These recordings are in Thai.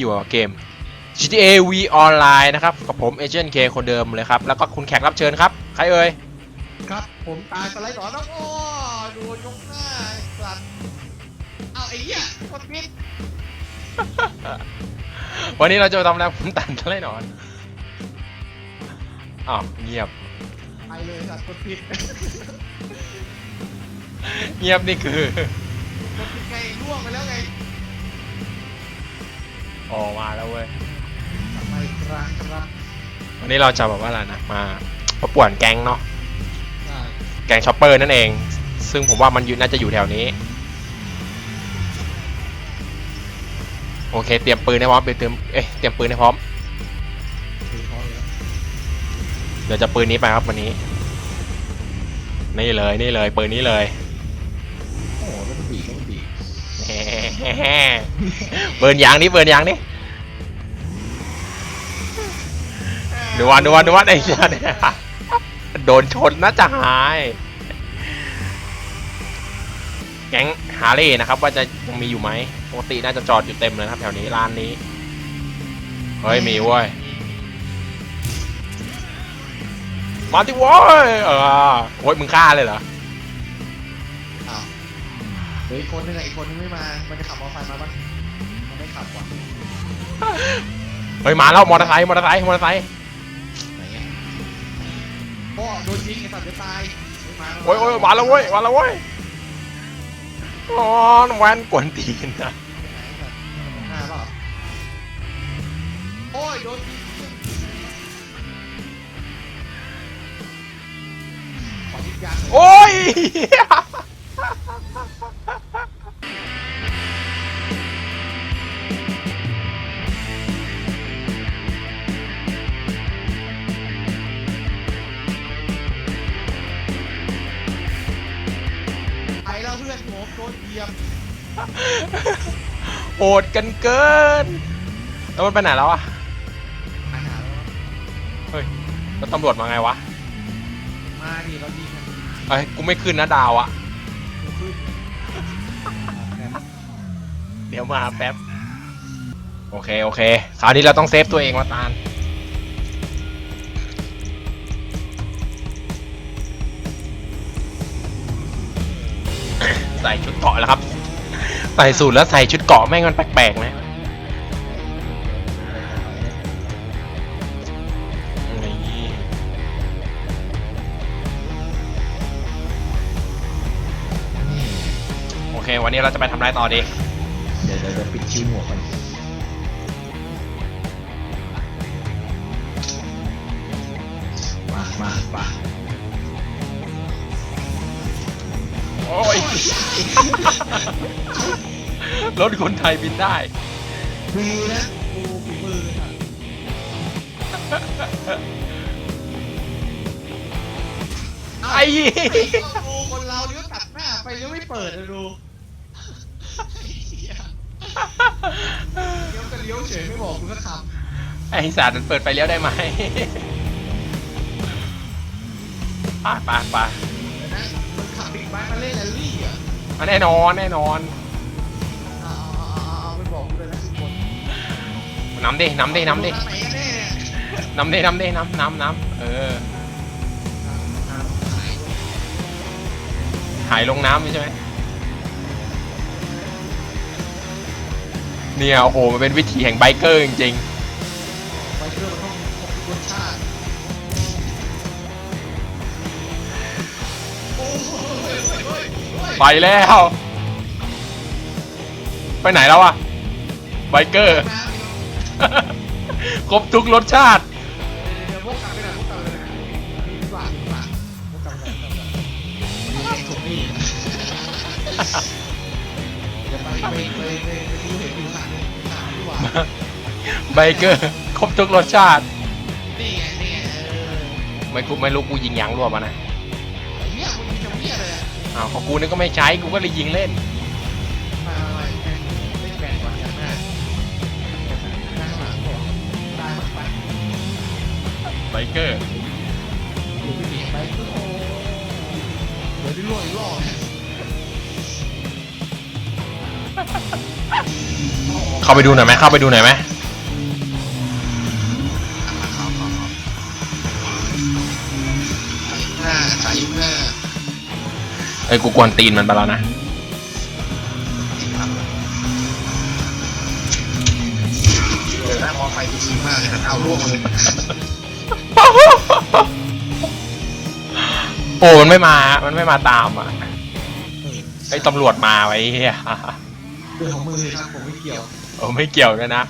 อยู่กับเกม GTA V Online นะครับกับผม Agent K คนเดิมเลยครับ แล้วก็คุณแขกรับเชิญครับ ใครเอ่ย ครับผมตายสไลด์ต่อแล้วโอ้ดูยกหน้าไอ้สัตว์เอาไอ้เหี้ยกดผิดวันนี้เราจะมาทำอะไรผมตันทะเลหนอนอ้าวเงียบ ไปเลยสัตว์กดผิดเงียบนี่คือ กดผิดไงล่วงไปแล้วไง ออกมาแล้วเว้ยกลับมาอีกครั้งครับวันนี้เราจะแบบว่าอะไรนะมาประป่วนแก๊งเนาะอ่าแก๊งช็อปเปอร์นั่นเอง ซึ่งผมว่ามันอยู่น่าจะอยู่แถวนี้ โอเค เตรียมปืนให้พร้อมไปเตรียมเอ๊ะเตรียมปืนให้พร้อมถือพอแล้วเดี๋ยวจะปืนนี้ไปครับวันนี้ นี่เลยนี่เลยปืนนี้เลย เบิร์นยางนี่เบิร์นยางนี่ดูวันดูวันดูวันไอ้เหี้ยเนี่ยโดนชนน่าจะหาย แก๊งฮาร์เลย์นะครับ ว่าจะยังมีอยู่ไหมปกติน่าจะจอดอยู่เต็มเลยครับแถวนี้ร้านนี้ เฮ้ย มีเว้ย มาที่ว้ยเออโอ้ยมึงฆ่าเลยเหรอ ดี๋ยวอีกคนนึงอะอีกคนนึงไม่มา มันจะขับมอเตอร์ไซค์มาปะมันไม่ขับว่ะเฮ้ยมาแล้วมอเตอร์ไซค์มอเตอร์ไซค์มอเตอร์ไซค์ไหนอะโอ้โดนยิงไอ้สัตว์จะตายไม่มาโอ้ยโอ้ยมาแล้วเว้ยมาแล้วเว้ยอ๋อแวนกวนตีนนะไหนสัตว์หน้าเปล่าโอ้ยโดนยิงขอยิงยางหน่อย โอ้ย ไปแล้วเพื่อนผมโดนเหยียบโหดกันเกิน แล้วมันไปไหนแล้วอะอาหารแล้วเฮ้ยแล้วตำรวจมาไงวะ มาดิเรายิงมันเอ้ยกูไม่ขึ้นนะดาวอะ เดี๋ยวมาแป๊บ โอเค โอเค คราวนี้เราต้องเซฟตัวเองมาตาลใส่ชุดเกาะแล้วครับ ใส่สูทแล้วใส่ชุดเกาะแม่งมันแปลกๆนะโอเค วันนี้เราจะไปทำไรต่อดี เดี๋ยวเดี๋ยวเดี๋ยวปิดคิ้วหมวกมันมามามาโอ้ย รถคนไทยบินได้ ดีนะกูฝีมือค่ะเาไอ้ดูคนเราเลี้ยวตัดหน้าไปเลี้ยวไม่เปิดเลยดู เลี้ยวก็เลี้ยวเฉยไม่บอกมึงก็ทไอ้สารมันเปิดไฟเลี้ยวได้ไหมไป่าป่าป่าำเดี๋ยวนะมึงขับบิ๊กไบค์มาเล่นแรลลี่เหรอะแน่นอนแน่นอนเอาเอาเอาเอาไปบอกกูเลยนะทุกคนน้ำดิน้ำดิน้ำดิไหนกันแน่เนี่ยน้ำดิน้ำดิน้ำน้ำน้ำเอออ่าขายด้วยหายลงน้ำใช่ไหม เนี่ยโอ้โหมันเป็นวิถีแห่งไบเกอร์จริงไปเพื่อมันต้องครบทุกรสชาติโอ้โหเฮ้ยเฮ้ยเฮ้ยเฮ้ยๆไปแล้ว ไปไหนแล้วอะไบเกอร์ครบทุกรสชาติ เดี๋ยวพวกกลับไปไหนพวกกลับไปไหนนี่ดีกว่าดีกว่าพวกกลับไปไหนกลับไปไหนนี่ไอ้ถุงนี่เดี๋ยวไปไปไปไป ไบเกอร์ครบทุกรสชาติ นี่ไงนี่ไงเออไม่กูไม่รู้กูยิงยางรั่วมานะไอ้เหี้ยมึงจะเหี้ยเลยอะอ้าวของกูนี่ก็ไม่ใช้กูก็เลยยิงเล่น มาอะไรแม่งไม่แบ่งวันกันหน้าข้างหลังบอกได้หมดไปไบเกอร์หรือไปหนีไปก็โอ้เดี๋ยวได้ล่วงอีกรอบเขาาไปดูหน่อยไหมเข้าไปดูหน่อยไหม สายหน้าเอ้ยกูกวนตีนมันไปแล้วนะ เดี๋ยวนะมอไฟจริงมากเลยนะเอาล่วงเลยโอ้มันไม่มา มันไม่มาตามอะไอ้ตำรวจมาไว้เฮียเรื่องของมือครับผมไม่เกี่ยวโอ้ไม่เกี่ยวด้วยนะ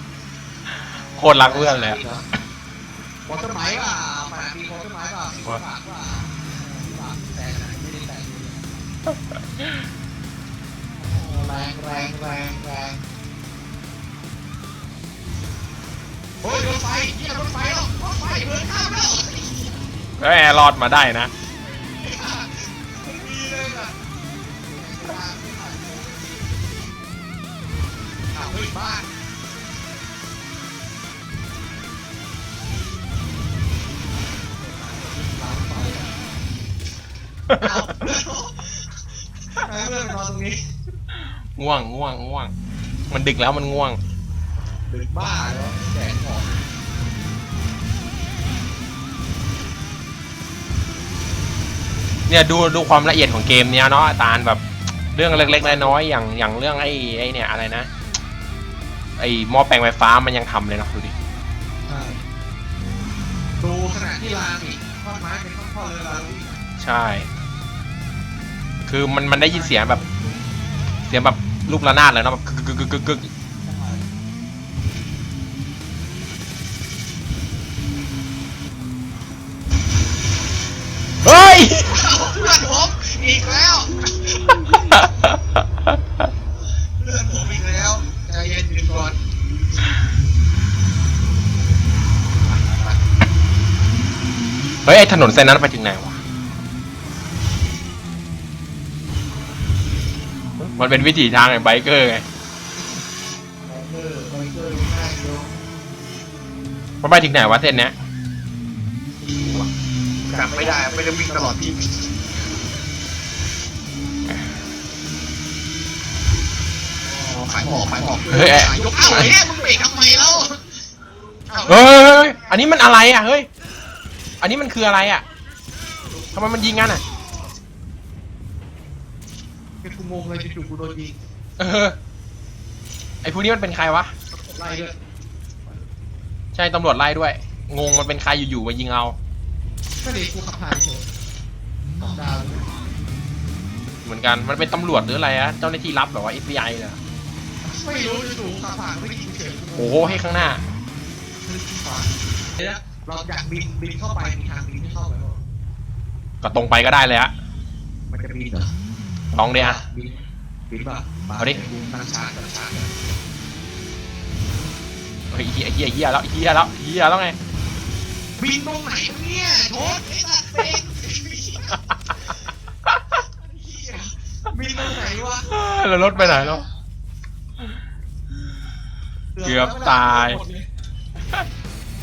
โคตรรักเพื่อนเลยอะพอต้นไม้ป่ะปากมีพอต้นไม้ป่ะมีปากป่ะปากแต่ไม่ได้แต่ แรงแรงแรงแรงโอ้ยรถไฟเยี่ยรถไฟแล้วรถไฟเดินข้ามแล้วเอ้ยรอดมาได้นะดีเลยแบบอ้าวเฮ้ยบ้าเอาเอาเรื่องนอนตรงนี้ง่วงง่วงง่วง มันดึกแล้วมันง่วง ดึกบ้าแล้วแดดออกเนี่ยดูดูความละเอียดของเกมเนี้ยเนาะอาจารย์แบบเรื่องเล็กๆน้อยๆอย่างอย่างเรื่องไอ้ไอ้เนี่ยอะไรนะไอ้หม้อแปลงไฟฟ้ามันยังทำเลยเนาะดูดิดูขนาดที่ลานอีกท่อนไม้เป็นท่อนๆเลยลานวิ่งใช่ คือมันมันได้ยินเสียงแบบ เสียงแบบลูกระนาดเลยเนาะแบบกึกกึกกึกกึกกึกเฮ้ยเพื่อนผมอีกแล้วเพื่อนผมอีกแล้วใจเย็นอยู่ก่อนเฮ้ยไอ้ถนนเส้นนั้นไปถึงไหนวะ มันเป็นวิถีทางไอ้ไบเกอร์ไงเออไบเกอร์ง่ายเดียวมันไปถึงไหนวะเส้นเนี้ยจำไม่ได้ไม่ได้วิ่งตลอดที่อ๋อขายหมอกขายหมอกเฮ้ยขายยกเอาไอ้เนี่ยมึงเบรกทำไมเล่าอ้าวเฮ้ยเฮ้ยเฮ้ยอันนี้มันอะไรอะเฮ้ย อันนี้มันคืออะไรอะทำไมมันยิงกันอะเป็น กูงงเลยจู่ๆกูโดนยิงเออ ไอ้พวกนี้มันเป็นใครวะ ไล่ด้วยใช่ตำรวจไล่ด้วย งงมันเป็นใครอยู่ๆมายิงเอาไม่ได้กูขับผ่านเฉยสองดาวเลยเหมือนกันมันเป็นตำรวจหรืออะไรอะเจ้าหน้าที่รับแบบว่า FBI เลยอะไม่รู้จู่ๆขับผ่านไม่ได้ยินเฉยโอ้โหให้ข้างหน้าคือที่ขวาเดี๋ยวนะเราอยากบินบินเข้าไปมีทางบินที่เข้าไปหรอก็ตรงไปก็ได้เลยอะมันจะบินเหรอ ลองดิอะบินบินป่ะเอาดิตั้งชาร์จตั้งชาร์จเฮ้ยเฮียเฮียเฮียแล้วเฮียแล้วเฮียแล้วไง บินตรงไหนเนี่ยโทษไอ้สัตว์เองบินตรงไหนวะแล้วรถไปไหนแล้ว เกือบตาย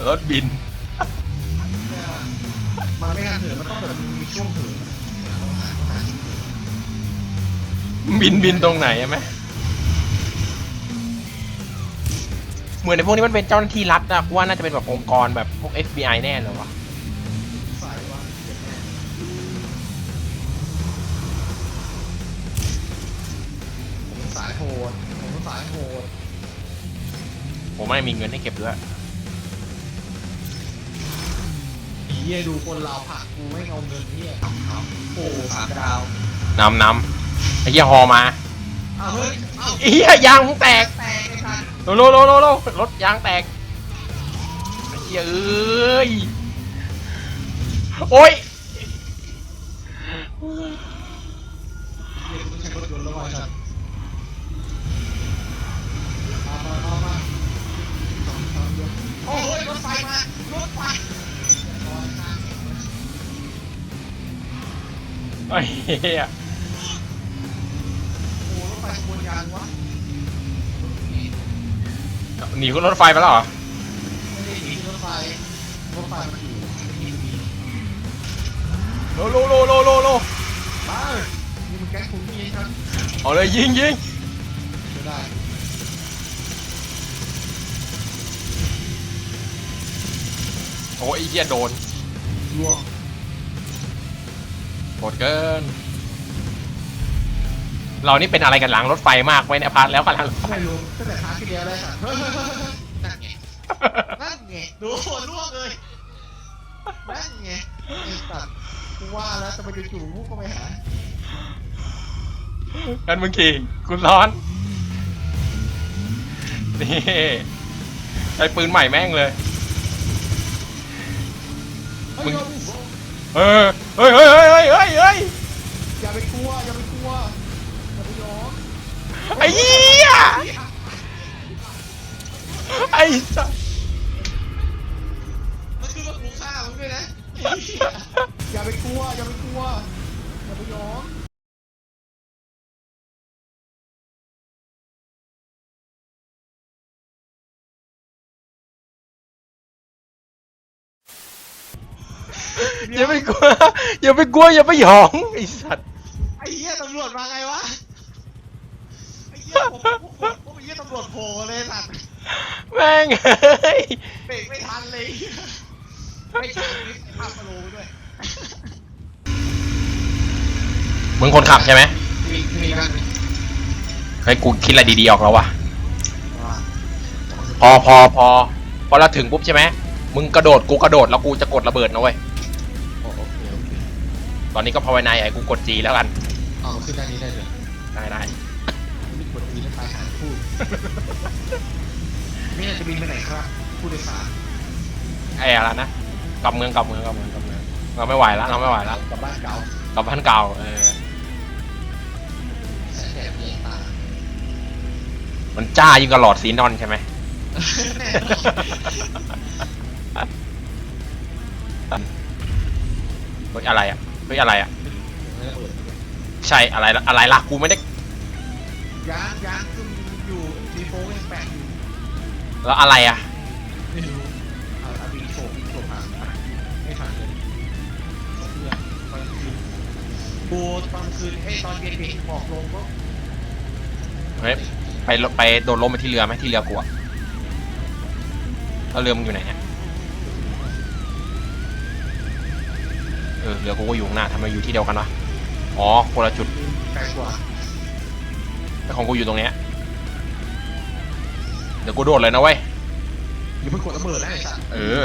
รถบิน มันไม่ทันเถิดมันต้องแบบมีช่วงเถิด บินบินตรงไหนใช่ไหมเหมือนในพวกนี้มันเป็นเจ้าหน้าที่รัฐนะกูว่าน่าจะเป็นแบบองค์กรแบบพวก FBI แน่เลยวะสายวะเดี๋ยวแม่ผมสายโหดผมสายโหดผมไม่มีเงินให้เก็บด้วยผีเหี้ยดูคนเราผลักกูไม่เอาเงินเนี่ยโอ้สามดาวนำนำ ไอ้เหี้ยฮอมาอ้าเฮ้ยอ้าวไอ้เหี้ยยางมึงแตกแตกไอ้สัตว์โลโลโลโลโลรถยางแตกไอ้เหี้ยเอ้ยโอ้ยเรียกกูใช้รถยนต์แล้วว่ะไอ้สัตว์มามามามาสองสามเดือนโอ้ยรถไฟมารถไฟไอ้เหี้ย หนีขึ้นรถไฟไปแล้วเหรอไม่ได้หนีรถไฟรถไฟมันอยู่ที่นี่โลโลโลโลโลโลบ้านี่มันแก๊สผมนี่ไงครับเอาเลยยิงยิงจะได้โอ้ยเหี้ยโดนล่วงโหดเกิน เรานี่เป็นอะไรกันหลังรถไฟมากไว้ในยพาร์ทแล้วกันหลังรถไฟไม่รู้ตั้งแต่พาร์ทที่แล้วเลยค่ะเฮ้ยนั่นไงนั่นไงดูล่วงเลยนั่นไงไอ้สัตว์กูว่าแล้วจะไปจู่ๆพวกก็ไปหากันมึงขี่กูร้อนนี่ใช้ปืนใหม่แม่งเลยมึมึงงเออเฮ้ยเฮ้ยเฮ้ยเฮ้ยเฮ้ยเฮ้ยอย่าไปกลัวอย่าไป ไอ้เหี้ยไอ้สัสมันคือว่ากูฆ่ามึงด้วยนะอย่าไปกลัว อย่าไปกลัว อย่าไปยอมอย่าไปกลัวอย่าไปกลัวอย่าไปหยองไอ้สัส ไอ้เหี้ยตำรวจมาไงวะ ไอ้เยผมผมผมผมไอ้เหี้ยตำรวจโผล่เลยสัตว์แม่งเฮ้ยเบรกไม่ทันเลยไม่ใช่นี่ไอ้ภาพมาโลด้วยมึงคนขับใช่ไหมมีมีกันเฮ้ยกูคิดอะไรดีๆออกแล้ววะพอพอพอพอเราถึงปุ๊บใช่ไหมมึงกระโดดกูกระโดดแล้วกูจะกดระเบิดนะเว้ยโอเคโอเคตอนนี้ก็ภาวนาไอ้กูกดจีแล้วกันเอาขึ้นด้านนี้ได้เลยได้ได้ มีกดมีแล้วตายหาพูดนี่จะบินไปไหนครับ ผู้โดยสารไอ้อะไรนะกลับเมืองกลับเมืองกลับเมืองกลับเมืองเราไม่ไหวแล้วเราไม่ไหวแล้วกลับบ้านเก่ากลับบ้านเก่าเออแสงแดดเย็นตามันจ้ายิ่งกับหลอดซีนอนใช่ไหมแน่นอนเฮ้ยอะไรอะเฮ้ยอะไรอะไม่ได้เปิดใช่อะไรละอะไรล่ะกูไม่ได้ ยางยางซึ่งอยู่ดีโฟยังแปะอยู่แล้วอะไรอะ ไม่รู้เอาเอาบินโฉบบินโฉบหาไม่ทันเลยสองเรื่องตอนคืนกูตอนคืนเอ้ยตอนเย็นเย็นบอกลงก็เฮ้ย ไปลไปโดดลมไปที่เรือไหมที่เรือกูอะแล้วเรือมึงอยู่ไหนเนี่ย เออ เรือกูก็อยู่ข้างหน้าทำไมอยู่ที่เดียวกันวะ อ๋อ คนละจุด ไกลกว่า แต่ของกูอยู่ตรงเนี้ยเดี๋ยวกูโดดเลยนะเว้ยอย่าเพิ่งกดระเบิดนะไอ้สัตว์เออ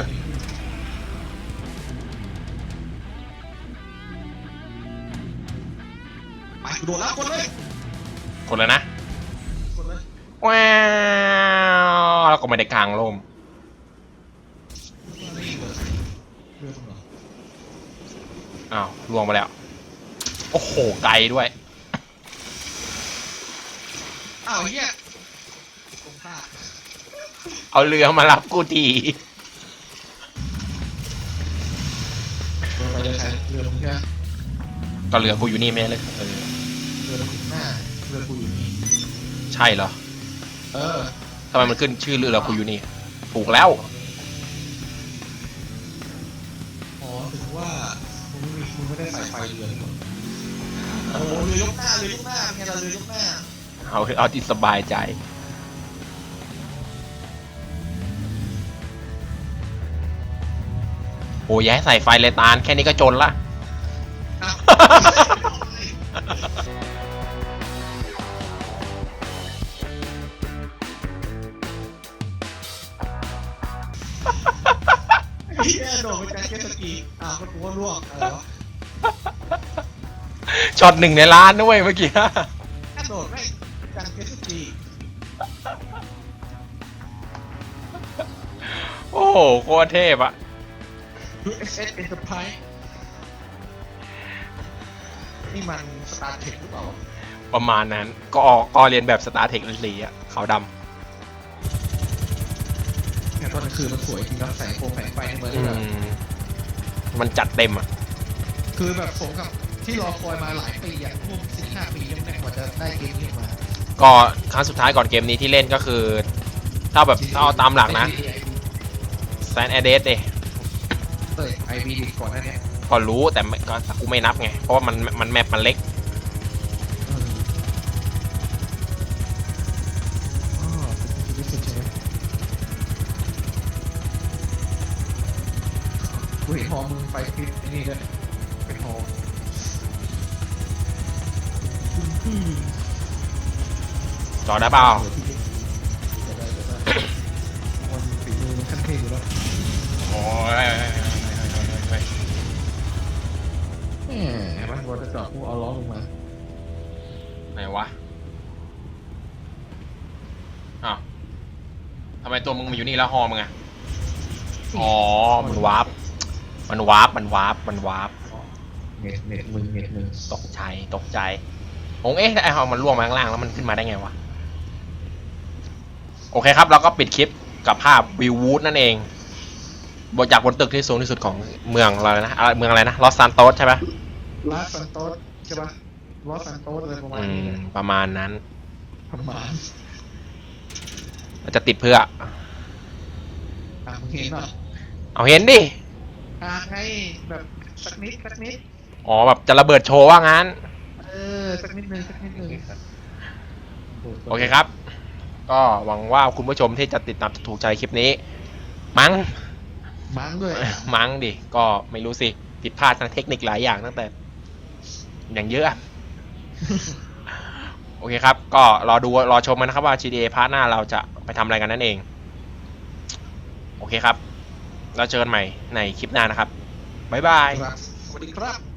ไปกูโดนแล้วกดเลยกดเลยนะกดเลยว้าวแล้วก็ไม่ได้กลางลมเรือเรือตรงไหนอ้าวล่วงไปแล้ว โอ้โหไกลด้วย อ้าวไอ้เฮียตรงข้าเอาเรือมารับกูทีเรือไปเรือใครเรือมึงใช่ไหมก็เรือกูอยู่นี่แม่เลยเออเรือมึงหน้าเรือกูอยู่นี่ ใช่เหรอเออ ทำไมมันขึ้นชื่อเรือกูอยู่นี่ ถูกแล้วอ๋อถึงว่ามึงไม่มีมึงไม่ได้ใส่ไฟเรือเลยโอ้โหเรือยกหน้าเรือยกหน้าเป็นไงล่ะเรือยกหน้า เอาเอาที่สบายใจโอ้ยอย่าให้ใส่ไฟเลยตาล แค่นี้ก็จนละอ้าวไอ้เฮียโดดไปจากเจ็ตสกีอ้าวก็กูว่าล่วงอะไรวะช็อตหนึ่งในล้านด้วยเมื่อกี้ กระโดดไม่จ โอ้โหโคตรเทพอะ USS Enterprise นี่มันสตาร์เทคหรือเปล่าประมาณนั้น ก็ออกก็เรียนแบบสตาร์เทคลีอะขาวดแต่ตอนกลางคืนมันสวยจริงนะแสงโฟมแสงไฟในเมืองำอืนี่แบบมมันจัดเต็มอะคือแบบสมกับที่รอคอยมาหลายปีอะร่วมสิบห้าปียังไม่กว่าจะได้เกมนี้ออกมาก็ครั้งสุดท้ายก่อนเกมนี้ที่เล่นก็คือ ถ้าแบบถ้าเอาตามหลักนะ แซนแอเดสเดเอ้ยไอวีดีก่อนหน้านี้ก็รู้แต่ไม่ก็กูไม่นับไง เพราะว่ามันมันแมปมันเล็กเอออ๋อเป็นที่รู้สึกใช่ไหมเห็นหอมึงไฟฟิตนี่ด้วยเป็นหออืมจอดได้เปล่าเดี๋ โอ้ยแหมเห็นไหมวอเตอร์จอดกูเอาล้อลงมา ไหนวะ อ้าวทำไมตัวมึงมาอยู่นี่แล้วฮอมึงอะอ๋อ มันวาร์ป มันวาร์ป มันวาร์ป มันวาร์ป เน็ตเน็ตมึงเน็ตมึงตกใจ ตกใจผมเอ๊ะไอฮอมันล่วงมาข้างล่างแล้วมันขึ้นมาได้ไงวะ โอเคครับ เราก็ปิดคลิปกับภาพวิววูดนั่นเอง บนจากบนตึกที่สูงที่สุดของเมืองเราเลยนะอะไรเมืองอะไรนะลอสซานโตสใช่ไหมลาสซันโตสใช่ปะลอสซันโตสอะไรประมาณอืนี้มนะประมาณนั้นประมาณเราจะติดเพื่อ อะมึงเห็นเหรอเอาเห็นดิ อะไงแบบสักนิดสักนิด อ๋อแบบจะระเบิดโชว์ว่างั้น เออสักนิดนึงสักนิดนึงโอเคครับ ก็หวังว่าคุณผู้ชมที่จะติดตามจะถูกใจคลิปนี้ มั้ง มั้งด้วย มั้งดิ ก็ไม่รู้สิผิดพลาดทางเทคนิคหลายอย่างตั้งแต่ อย่างเยอะอะโอเคครับ ก็รอดูรอชมกันนะครับว่า GTA พาร์ทหน้าเราจะไปทำอะไรกันนั่นเอง โอเคครับแล้วเจอกันใหม่ในคลิปหน้านะครับ บ๊ายบายครับสวัสดีครับ